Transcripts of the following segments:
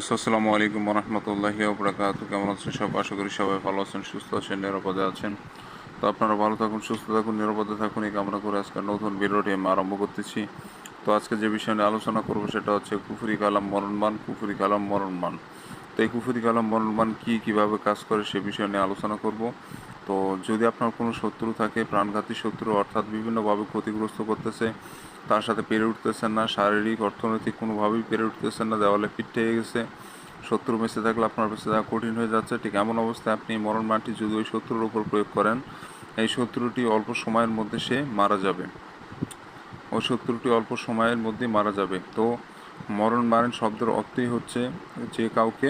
আসসালামু আলাইকুম রহমতুল্লাহি বরাকাত কেমন আছেন সব আশা করি সবাই ভালো আছেন, সুস্থ আছেন, নিরাপদে আছেন। তো আপনারা ভালো থাকুন, সুস্থ থাকুন, নিরাপদে থাকুন। এই কামনা করে আজকে নতুন ভিডিওটি আমি আরম্ভ করতেছি। তো আজকে যে বিষয় নিয়ে আলোচনা করব সেটা হচ্ছে কুফুরি কালাম মরণমান কুফুরি কালাম মরণমান তো এই কুফুরি কালাম মরণমান কী, কীভাবে কাজ করে সে বিষয় নিয়ে আলোচনা করব। তো যদি আপনার কোনো শত্রু থাকে, প্রাণঘাতী শত্রু অর্থাৎ বিভিন্নভাবে ক্ষতিগ্রস্ত করতেছে, তার সাথে পেরে উঠতেছেন না, শারীরিক, অর্থনৈতিক কোনোভাবেই পেরে উঠতেছেন না, দেওয়ালে পিঠে গেছে, শত্রু বেঁচে থাকলে আপনার বেঁচে থাকা কঠিন হয়ে যাচ্ছে, ঠিক এমন অবস্থায় আপনি মরণ মানটি যদি ওই শত্রুর ওপর প্রয়োগ করেন, এই শত্রুটি অল্প সময়ের মধ্যে সে মারা যাবে। ওই শত্রুটি অল্প সময়ের মধ্যে মারা যাবে। তো মরণ মারেন শব্দের অর্থই হচ্ছে যে কাউকে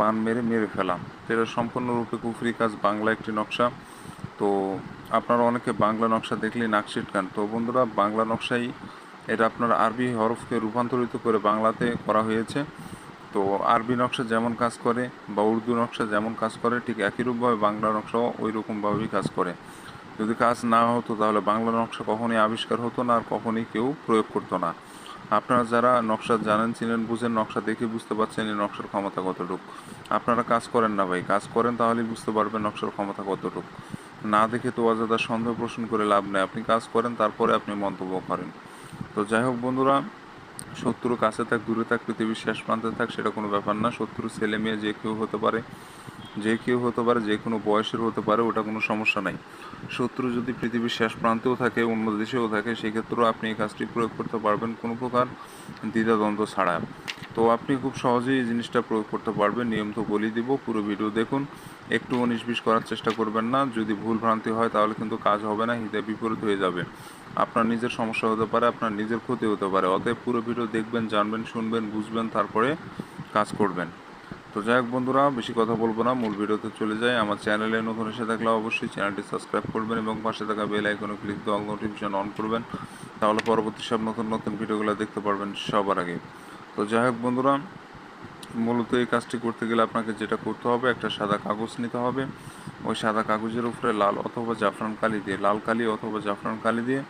বান মেরে মেরে ফেলা তো এটা সম্পূর্ণরূপে কুফরি কাজ, বাংলা একটি নকশা। তো আপনারা অনেকে বাংলা নকশা দেখলেই নাক ছিটকান। তো বন্ধুরা, বাংলা নকশাই এটা আপনার আরবি হরফকে রূপান্তরিত করে বাংলাতে করা হয়েছে। তো আরবি নকশা যেমন কাজ করে বা উর্দু নকশা যেমন কাজ করে, ঠিক একই রূপভাবে বাংলা নকশাও ওই রকমভাবেই কাজ করে। যদি কাজ না হতো তাহলে বাংলা নকশা কখনই আবিষ্কার হতো না আর কখনই কেউ প্রয়োগ করতো না। আপনারা যারা নকশা জানেন, চিনেন, বুঝেন, নকশা দেখে বুঝতে পারছেন এই নকশার ক্ষমতা কতটুকু। আপনারা কাজ করেন না ভাই, কাজ করেন তাহলেই বুঝতে পারবেন নকশার ক্ষমতা কতটুকু। না দেখে তো অযথা সন্দেহ পোষণ করে লাভ নেই, আপনি কাজ করেন, তারপরে আপনি মন্তব্য করেন। তো যাই হোক বন্ধুরা শত্রু কাছে থাক, দূরে থাক, পৃথিবীর শেষ প্রান্তে থাক, সেটা কোনো ব্যাপার না। শত্রু, ছেলে, মেয়ে, যে কেউ হতে পারে। যে কেউ হতে পারে, যে কোনো বয়সের হতে পারে, ওটা কোনো সমস্যা নাই। শত্রু যদি পৃথিবীর শেষ প্রান্তেও থাকে, অন্য দেশেও থাকে, সেক্ষেত্রেও আপনি এই কাজটি প্রয়োগ করতে পারবেন কোনো প্রকার দ্বিধাদ্বন্দ্ব ছাড়া। তো আপনি খুব সহজেই এই জিনিসটা প্রয়োগ করতে পারবেন নিয়ম তো বলি দিব, পুরো ভিডিও দেখুন। একটু উনিশ বিশ করার চেষ্টা করবেন না, যদি ভুল ভ্রান্তি হয় তাহলে কিন্তু কাজ হবে না, হিতে বিপরীত হয়ে যাবে। আপনার নিজের সমস্যা হতে পারে, আপনার নিজের ক্ষতি হতে পারে, অতএব পুরো ভিডিও দেখবেন, জানবেন, শুনবেন, বুঝবেন, তারপরে কাজ করবেন। তো যাই হোক বন্ধুরা, বেশি কথা বলব না, মূল ভিডিওতে চলে যাই। আমার চ্যানেলে নতুন এসে থাকলে অবশ্যই চ্যানেলটি সাবস্ক্রাইব করবেন এবং পাশে থাকা বেল আইকনে ক্লিক দিয়ে অল নোটিফিকেশন অন করবেন, তাহলে পরবর্তী সব নতুন নতুন ভিডিওগুলো দেখতে পারবেন সবার আগে। তো যাই হোক বন্ধুরা, মূলত এই কাজটি করতে গেলে আপনাকে যেটা করতে হবে, একটা সাদা কাগজ নিতে হবে। ওই সাদা কাগজের উপরে লাল অথবা জাফরান কালি দিয়ে, লাল কালি অথবা জাফরান কালি দিয়ে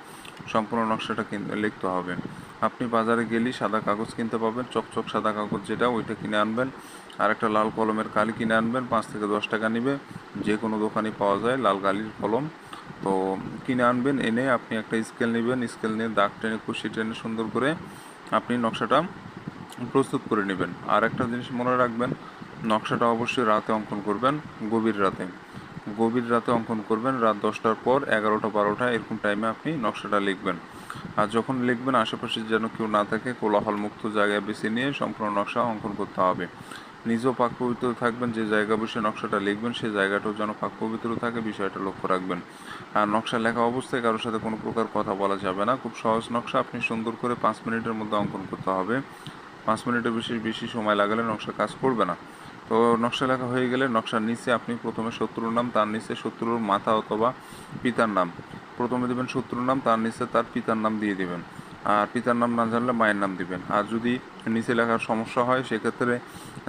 সম্পূর্ণ নকশাটা কিনতে লিখতে হবে। আপনি বাজারে গেলেই সাদা কাগজ কিনতে পাবেন, চকচক সাদা কাগজ যেটা, ওইটা কিনে আনবেন। আর একটা লাল কলমের কালি কিনে আনবেন, পাঁচ থেকে দশ টাকা নিবে। যে কোনো দোকানে পাওয়া যায়, লাল কালির কলম। তো কিনে আনবেন, এনে আপনি একটা স্কেল নেবেন। স্কেল নিয়ে দাগ টেনে কুশি টেনে, সুন্দর করে আপনি নকশাটা প্রস্তুত করে নেবেন। আর একটা জিনিস মনে রাখবেন, নকশাটা অবশ্যই রাতে অঙ্কন করবেন, গভীর রাতে। গভীর রাতে অঙ্কন করবেন, রাত দশটার পর এগারোটা, বারোটা, এরকম টাইমে আপনি নকশাটা লিখবেন। আর যখন লিখবেন, আশেপাশে যেন কেউ না থাকে কোলাহল মুক্ত জায়গায় বেছে নিয়ে সম্পূর্ণ নকশা অঙ্কন করতে হবে। নিজেও পাক পবিত্র থাকবেন, যে জায়গা বসে নকশাটা লিখবেন সেই জায়গাটাও যেন পাক পবিত্র থাকে, বিষয়টা লক্ষ্য রাখবেন। আর নকশা লেখা অবস্থায় কারোর সাথে কোনো প্রকার কথা বলা যাবে না। খুব সহজ নকশা, আপনি সুন্দর করে পাঁচ মিনিটের মধ্যে অঙ্কন করতে হবে। পাঁচ মিনিটের বেশি বেশি সময় লাগালে নকশা কাজ করবে না। তো নকশা লেখা হয়ে গেলে নকশার নিচে আপনি প্রথমে শত্রুর নাম, তার নিচে শত্রুর মাথা অথবা পিতার নাম। প্রথমে দেবেন শত্রুর নাম, তার নিচে তার পিতার নাম দিয়ে দিবেন। আর পিতার নাম না জানলে মায়ের নাম দিবেন। আর যদি নিচে লেখার সমস্যা হয়, সেক্ষেত্রে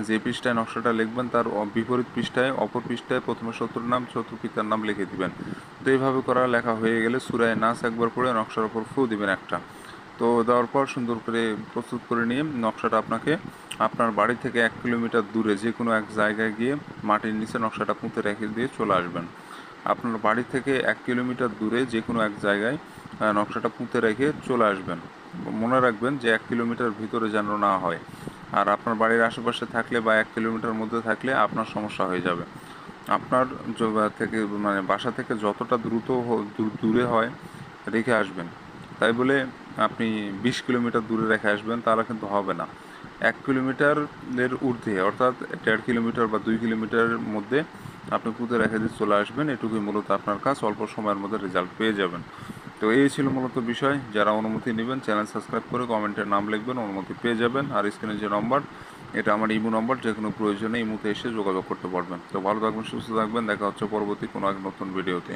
যে পৃষ্ঠায় নকশাটা লিখবেন, তার বিপরীত পৃষ্ঠায়, অপর পৃষ্ঠায় প্রথমে শত্রুর নাম শত্রু পিতার নাম লিখে দিবেন। তো এইভাবে করা লেখা হয়ে গেলে সুরায় নাচ একবার পড়ে নকশার ওপর ফু দিবেন একটা। তো দেওয়ার পর সুন্দর করে প্রস্তুত করে নিয়ে নকশাটা আপনাকে আপনার বাড়ি থেকে এক কিলোমিটার দূরে যে কোনো এক জায়গায় গিয়ে মাটির নিচে নকশাটা পুঁতে রেখে দিয়ে চলে আসবেন। আপনার বাড়ি থেকে এক কিলোমিটার দূরে যে কোনো এক জায়গায় নকশাটা পুঁতে রেখে চলে আসবেন। মনে রাখবেন যে এক কিলোমিটার ভিতরে যেন না হয়। আর আপনার বাড়ির আশেপাশে থাকলে বা এক কিলোমিটার মধ্যে থাকলে আপনার সমস্যা হয়ে যাবে। আপনার থেকে মানে বাসা থেকে যতটা দ্রুত দূরে হয় রেখে আসবেন। তাই বলে আপনি বিশ কিলোমিটার দূরে রেখে আসবেন, তাহলে কিন্তু হবে না। এক কিলোমিটারের ঊর্ধ্বে, অর্থাৎ দেড় কিলোমিটার বা দুই কিলোমিটারের মধ্যে আপনি পুঁতে রেখে দিয়ে চলে আসবেন। এটুকুই মূলত আপনার কাজ, অল্প সময়ের মধ্যে রেজাল্ট পেয়ে যাবেন। তো এই ছিল মূলত বিষয়। যারা অনুমতি নেবেন চ্যানেল সাবস্ক্রাইব করে কমেন্টের নাম লিখবেন, অনুমতি পেয়ে যাবেন। আর স্ক্রিনের যে নম্বর এটা আমার ইমো নম্বর যে কোনো প্রয়োজনে ইমোতে এসে যোগাযোগ করতে পারবেন। তো ভালো থাকবেন, সুস্থ থাকবেন। দেখা হচ্ছে পরবর্তী কোনো এক নতুন ভিডিওতে